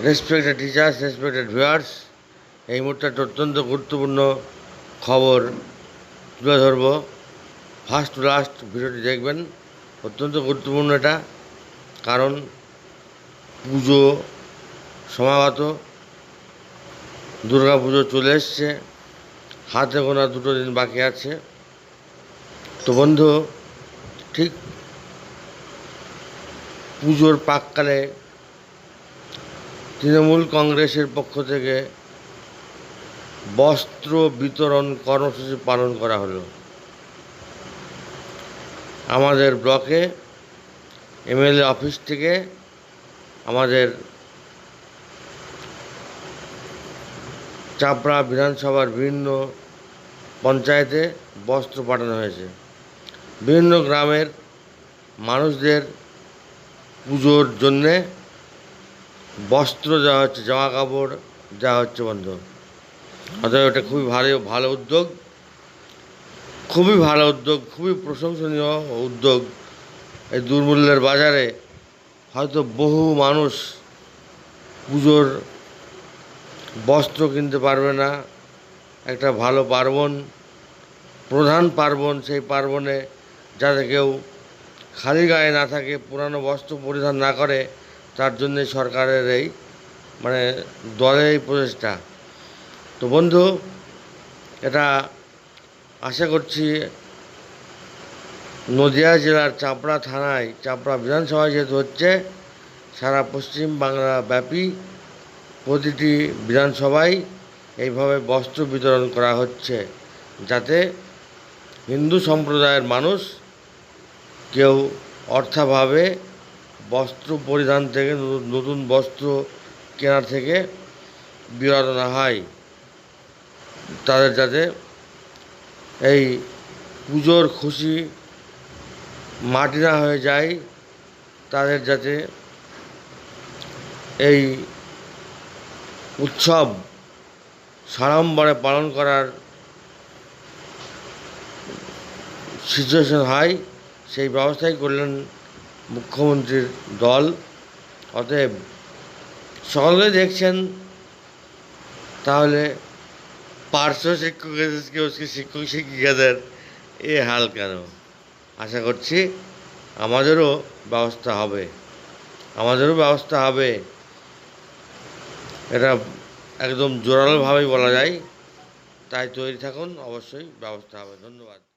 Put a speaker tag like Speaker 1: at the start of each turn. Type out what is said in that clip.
Speaker 1: Respected teachers respected viewers এই মুহূর্তে একটা অত্যন্ত গুরুত্বপূর্ণ খবর তুলে ধরবো। ফার্স্ট টু লাস্ট ভিডিওটি দেখবেন, অত্যন্ত গুরুত্বপূর্ণ এটা, কারণ পুজো, সমাগত, দুর্গা পুজো চলে এসছে, হাতে গোনা দুটো দিন বাকি আছে। তো বন্ধু, ঠিক পুজোর প্রাককালে তৃণমূল কংগ্রেসের পক্ষ থেকে বস্ত্র বিতরণ কর্মসূচি পালন করা হলো। আমাদের ব্লকে এমএলএ অফিস থেকে আমাদের চাপড়া বিধানসভার বিভিন্ন পঞ্চায়েতে বস্ত্র পাঠানো হয়েছে। বিভিন্ন গ্রামের মানুষদের পুজোর জন্যে বস্ত্র যা হচ্ছে, জামা কাপড় যা হচ্ছে বন্ধু। অতএব এটা খুবই ভালো ভালো উদ্যোগ, খুবই ভালো উদ্যোগ, খুবই প্রশংসনীয় উদ্যোগ। এই দুর্মূল্যের বাজারে হয়তো বহু মানুষ পুজোর বস্ত্র কিনতে পারবে না। একটা ভালো পার্বণ, প্রধান পার্বণ, সেই পার্বণে যাতে কেউ খালি গায়ে না থাকে, পুরানো বস্ত্র পরিধান না করে তার জন্যে সরকারের এই মানে দলের এই প্রচেষ্টা। তো বন্ধু, এটা আশা করছি নদিয়া জেলার চাপড়া থানায়, চাপড়া বিধানসভায় যেহেতু হচ্ছে, সারা পশ্চিম বাংলা ব্যাপী প্রতিটি বিধানসভায় এইভাবে বস্ত্র বিতরণ করা হচ্ছে, যাতে হিন্দু সম্প্রদায়ের মানুষ কেউ অর্থাভাবে বস্ত্র পরিধান থেকে নতুন- বস্ত্র কেনা থেকে বিরত না হয়। তাদের যাতে এই পুজোর খুশি মাটি না হয়ে যায়, তাদের যাতে এই উৎসব সাড়ম্বরে পালন করার সিচুয়েশন হয়, সেই ব্যবস্থাই করলেন মুখ্যমন্ত্রীর দল। অতএব সকলে দেখছেন, তাহলে পার্শ্ব শিক্ষকদেরকে শিক্ষক শিক্ষিকাদের এ হাল কেন? আশা করছি আমাদেরও ব্যবস্থা হবে। আমাদেরও ব্যবস্থা হবে। এটা একদম জোরালোভাবেই বলা যায়। তাই তৈরি থাকুন, অবশ্যই ব্যবস্থা হবে। ধন্যবাদ।